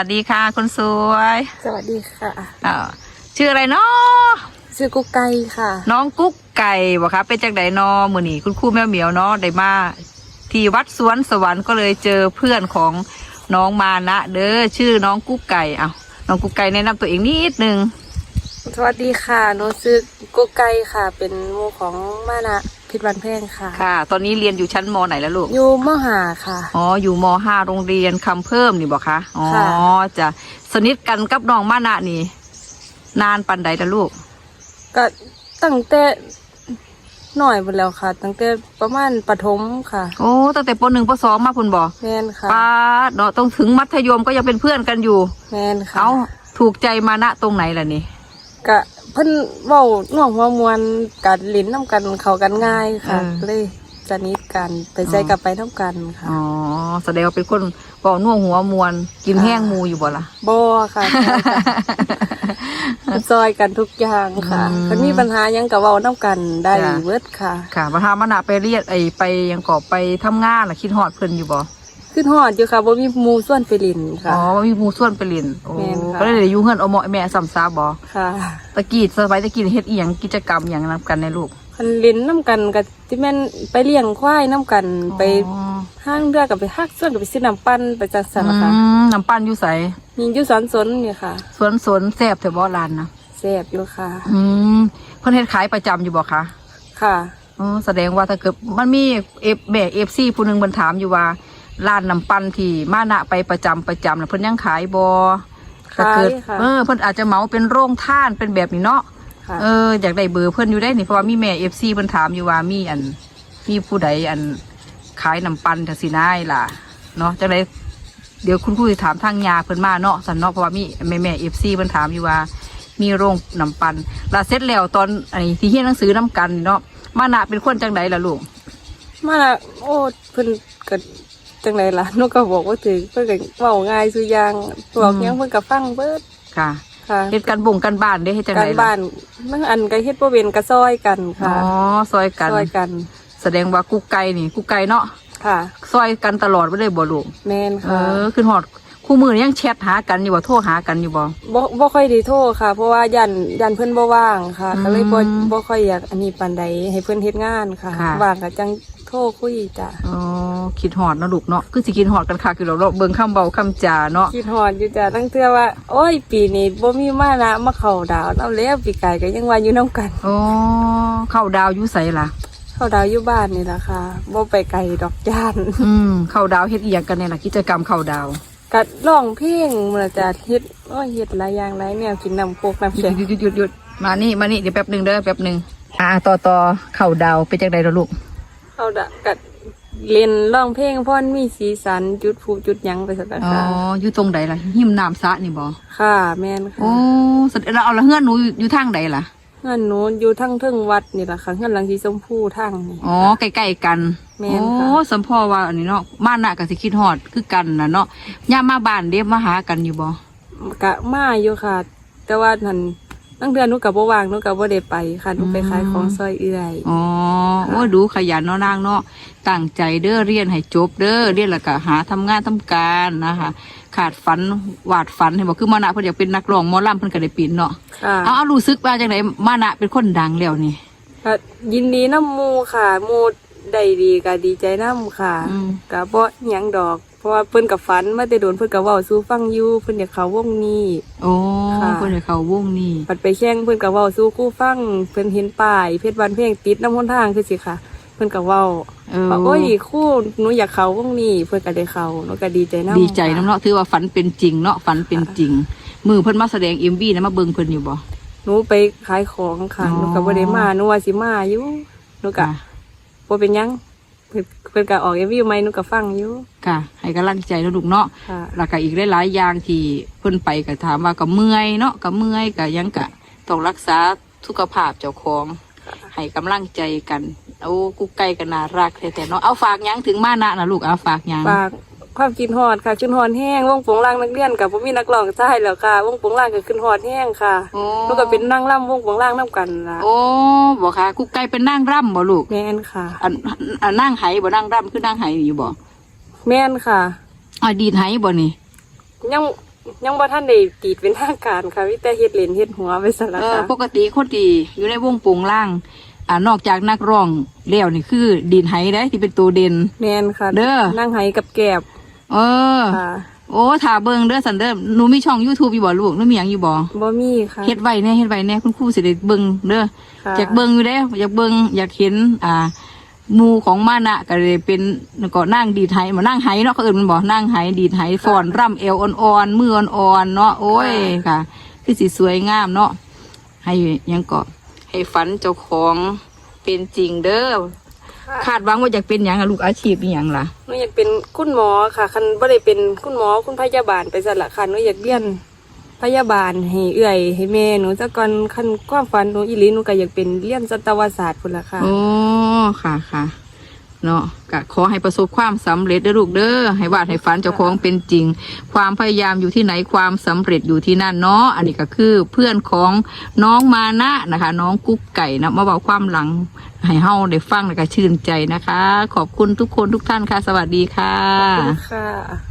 สวัสดีค่ะคุณสวยสวัสดีค่ะอ่าชื่ออะไรเนาะชื่อกุ๊กไก่ค่ะ น้องกุ๊กไก่บ่คะเป็นจากไดนอมือนี่คุณครูแม่เหมียวเนาะได้มาที่วัดสวนสวรรค์ก็เลยเจอเพื่อนของน้องมานะเด้อชื่อน้องกุ๊กไก่เอาน้องกุ๊กไก่แนะนำตัวเองนิดนึงสวัสดีค่ะหนูชื่อกุ๊กไก่ค่ะ เป็นหมูของมานะ พิษบันแพงค่ะ ค่ะ ตอนนี้เรียนอยู่ชั้นมไหนแล้วลูก อยู่มหาค่ะ อ๋อ อยู่มห้าโรงเรียนคำเพิ่มนี่บอกคะ อ๋อ ค่ะ จะสนิทกันกับน้องมานะนี่ นานปันใดละลูก ก็ตั้งแต่หน่อยหมดแล้วค่ะ ตั้งแต่ประมาณปฐมค่ะโอ้ ตั้งแต่ปหนึ่งปสองมาคุณบอกแมนค่ะป้าดเนาะต้องถึงมัธยมก็ยังเป็นเพื่อนกันอยู่ แมนค่ะเอาถูกใจมานะตรงไหนล่ะนี่กะเพิ่นเว้าน่องหัวมวนกัดลิ้นน้ำกันเข้ากันง่ายค่ะ เออ เลยสนิทกันไปใจอ๋อกับไปน้ำกันค่ะอ๋อแสดงว่าเป็นคนบอกน่วงหัวมวน กินค่ะแห้งมูอยู่บ่ล่ะ บ่ค่ะซอยกันทุกอย่างค่ะอืมมันมีปัญหาหยังกับเว้าน้ำกันได้จ้ะเวิร์ดค่ะ ค่ะมาหามานะไปเรียนไอไปยังกอบไปทำงานล่ะคิดฮอดเพิ่นอยู่บ่ ขึ้นหอดอยู่ค่ะบ่มีหมูส่วนไปลินค่ะ อ๋อมีหมูส่วนไปเรียนโอ้แม่นค่ะ ก็เลยได้อยู่เฮือนเอาเหมาะแม่ซ้ำซาบ่ค่ะตะกี้สบายตะกี้เฮ็ดอีหยังกิจกรรมหยังนํกันในลูกคันลินน้ำกันกับที่แม่นไปเลี้ยงควายน้ำกันไปอ๋อห้างเรือกับไปฮักส่วนกับไปซื้อน้ำปั้นไปจัดสรรอืค่ะมน้ำปั้นอยู่ไสมีอยู่สอนสนนี่ค่ะสวนสวนแซ่บแต่บ่ร้านนะแซ่บอยู่ค่ะ อืมเพิ่นเฮ็ดขายประจำอยู่บ่คะ ค่ะ อ๋อแสดงว่าถ้าเกิดมันมีเอฟแบกเอฟซีผู้หนึงเพิ่นถามอยู่ว่า ร้านน้ำปั้นที่มานะไปประจำประจำน่ะเพิ่นยังขายบ่ถ้าขายเกิดค่ะ เออเพิ่นอาจจะเหมาเป็นโรงท่านเป็นแบบนี้เนาะค่ะเอออยากได้เบอร์เพิ่นอยู่ได้นี่เพราะว่ามีแม่เอฟซีเพิ่นถามอยู่ว่ามีอันมีผู้ใดอันขายน้ำปั้นจังซี่นายล่ะเนาะจังไดเดี๋ยวคุณครูสิถามทางยาเพิ่นมาเนาะสันเนาะเพราะว่ามีแม่แม่เอฟซีเพิ่นถามอยู่ว่า มีโรงน้ำปั้นแลาเสร็จแล้วตอนอันนี้ที่เรียนหนังสือนํกันนี่เนาะมานะเป็นคนจังไดล่ะลูก มาละโอ้เพิ่นก็ จังไดล่ะหนูก็บอกว่าถือเพิ่นก็เว้าง่ายสุอย่างบอกหยังเพิ่นก็ฟังเบิดค่ะค่ะเฮ็ดกันบ่งกันบ้านได้เฮ็ดจังกาไดรล่ะบ้านบางอันก็เฮ็ดบ่เป็นก็ซอยกันอ๋อค่ะซอยกัน ซอยกันแสดงว่ากุ๊กไก่นี่กุ๊กไก่เนาะค่ะ ซอยกันตลอดบ่ได้บ่ลูกแม่นเอค่ะอขึ้นฮอดคู่มือนี่ยังแชทหากันอยู่บ่โทรหากันอยู่บ่ บ่บ่ค่อยได้โทรค่ะ เพราะว่ายันยันเพิ่นบ่ว่างค่ะอืมก็เลยบ่บ่ค่อยอยากอันนี้ปานใดให้เพิ่นเฮ็ดงานค่ะค่ะ ว่างก็จังโทรคุยจ้ะ อ๋อ คิดฮอดเนาะลูกเนาะคือสิคิดฮอดกันคักอยู่แล้วเนาะเบิ่งคำเบาคำจาเนาะคิดฮอดอยู่จ้ะตั้งเทื่อว่า โอ้ย ปีนี้บ่มีมานะมาเข้าดาวเอาแล้วปีกายก็ยังว่าอยู่นํกันอ๋อเข้าดาวอยู่ไสล่ะ เข้าดาวอยู่บ้านนี่ล่ะค่ะบ่ไปไกลดอกจานอืมเข้าดาวเฮ็ดอีหยังกันเนี่ยล่ะกิจกรรมเข้าดาวก็ร้องเพลงมื้อจ้ะเฮ็ดโอ้ยเฮ็ดหลายอย่างหลายแนวกินน้ำโคกน้ำหยุแข็ดงหยุดหยุดหยุดหยุดมานี่มานี่เดี๋ยวแป๊บหนึงเด้อแป๊บหนึงอ่าต่อต่อเข้าดาวเป็นจังไดล่ะลูกเข้าดาวก็ เล่นร้องเพลงเพราะมันมีสีสันจุดผูจุดหยังไปซั่นอ๋อค่ะอยู่ตรงใดล่ะหิมน้ำสระนี่บ่ค่ะ แม่นค่ะโอ้แสดงแล้วเอาละเฮือนหนูอยู่อยู่ทางใดล่ะเงินหนูอยู่ทั้งเทึงวัดนี่แหละค่ะเงินหลังสีชมพูทั้งนี่ อ๋อใกล้ๆกันแม่นค่ะโอ้สัมพ่อว่าอันนี้เนาะมานะกับสิคิดฮอดคือกันนะเนาะย่ามมาบ้านเด้มาหากันอยู่บ่กะมาอยู่ค่ะ แต่ว่าทัน ตั้งเดือนหนูกับบ่ว่างหนูกับบ่ได้ไปค่ะหนูไปขายของซอยเอื่อยอ๋อโอ้ดูขยันเนาะนางเนาะตั้งใจเด้อเรียนให้จบเด้อเรียนแล้วก็หาทำงานทำการนะคะ ขาดฝันวาดฝันให้บอกคือมานะเพิ่นอยากเป็นนักร้องหมอลำเพิ่นก็ได้ปีนเนาะค่ะเอาเอารู้สึกว่าจังไดมานะเป็นคนดังแล้วนี่ก็ยินดีน้ำหมูค่ะหมูได้ดีก็ดีใจน้ำค่ะอืมก็บ่หยังดอก เพราะว่าเพิ่นกับฝันมาแต่โดนเพิ่นกับเว้าสู่ฟังอยู่เพิ่นอยากเข้าวงนี้โอ้ ค่ะเพิ่นได้เข้าวงนี่ปัดไปแข่งเพิ่นกับเว้าสู่คู่ฟังเพิ่นเห็นป้ายเพชรบานเพลงติดน้ำหนทางคือสิค่ะ เพิ่นกับเว้าเออว่าโอ้ยครู่หนูอยากเขาวงนี้เพื่อก็ได้เขาหนูก็ดีใจน้ำดีใจน้ำเนาะถือว่าฝันเป็นจริงเนาะฝันเป็นจริง มือเพิ่นมาแสดง MV นะมาเบิ่งเพิ่นอยู่บ่หนูไปขายของค่ะอ๋อหนูก็บ่ได้มาหนูว่าสิมาอยู่หนูก็ค่ะบ่เป็นหยัง เพิ่นเพิ่นก็ออกเอวีใหม่หนูก็ฟังอยู่ ค่ะ ให้กำลังใจแล้วลูกเนาะค่ะแล้วก็อีกหลายๆอย่างที่เพิ่นไปก็ถามว่าก็เมื่อยเนาะก็เมื่อยก็ยังก็ต้องรักษาสุขภาพเจ้าของให้กำลังใจกันเอากุ๊กไก่ก็น่ารักแท้ๆเนาะเอาฝากหยังถึงมานะนะลูกเอาฝากหยัง ฝาก ความกินฮอดค่ะขึ้นฮอดแห้งวงโปงล่างนักเรียนกับบ่มีนักร้องใช่แล้วค่ะ วงโปงล่างก็ขึ้นฮอดแห้งค่ะโอ้หนูก็เป็นนางร่ำวงโปงล่างนํกันล่ะโอ้บ่ค่ะกุ๊กไก่เป็นนางร่ำบ่ลูกแม่นค่ะอันอันนางไหบ่นางร่ำคือนางไหอยู่บ่แม่นค่ะอดีตไหบ่นี่ยังยังบ่ทันได้ตีดเป็นทางการค่ะมีแต่เฮ็ดเล่นเฮ็ดหัวไปซะละเออค่ะปกติคนที่อยู่ในวงโปงล่างอ่านอกจากนักร้องแล้วนี่คือดินไหได้ที่เป็นตัวเด่นแม่นค่ะ เด้อนั่งไห้กับแกบ เออ ค่ะ โอ้ถ่าเบิงเด้อสันเด้อหนูมีช่อง YouTube อยู่บ่ลูกหนูมีหยังอยู่บ่บ่มีค่ะ เฮ็ดไว้แน่เฮ็ดไว้แน่คุณครูสิได้เบิงเด้อค่ะ อยากเบิงอยู่เด้ออยากเบิงอยากเห็น อ่าหมูของมานะก็เลยเป็นก็นั่งดีดไหมานั่งไหเนาะเขาเอิ้นมันบ่นั่งไหดีดไหฟ้อนร่ำเอวอ่อนๆมืออ่อนๆเนาะโอ้ยค่ะคือสิสวยงามเนาะให้หยังก็ให้ฝันเจ้าของเป็นจริงเด้อ ค่ะคาดหวังว่าอยากเป็นหยังอะลูกอาชีพอีหยังล่ะ หนูอยากเป็นคุณหมอค่ะ คันบ่ได้เป็นคุณหมอคุณพยาบาลไปซะละค่ะหนูอยากเรียนพยาบาลให้เอื้อยให้แม่หนูซะก่อนคันความฝันหนูอีหลีหนูก็อยากเป็นเรียนสัตวศาสตร์พุ่นละค่ะโอ้ค่ะค่ะ เนาะกะขอให้ประสบความสำเร็จเด้อลูกเด้อให้วาดให้ฝันเจ้าของเป็นจริง ความพยายามอยู่ที่ไหนความสำเร็จอยู่ที่นั่นเนาะอันนี้ก็คือเพื่อนของน้องมานะนะคะ น้องกุ๊กไก่นะมาบอกความหลังให้เฮาได้ฟังแล้วก็ชื่นใจนะคะ ขอบคุณทุกคนทุกท่านค่ะ สวัสดีค่ะขอบคุณค่ะ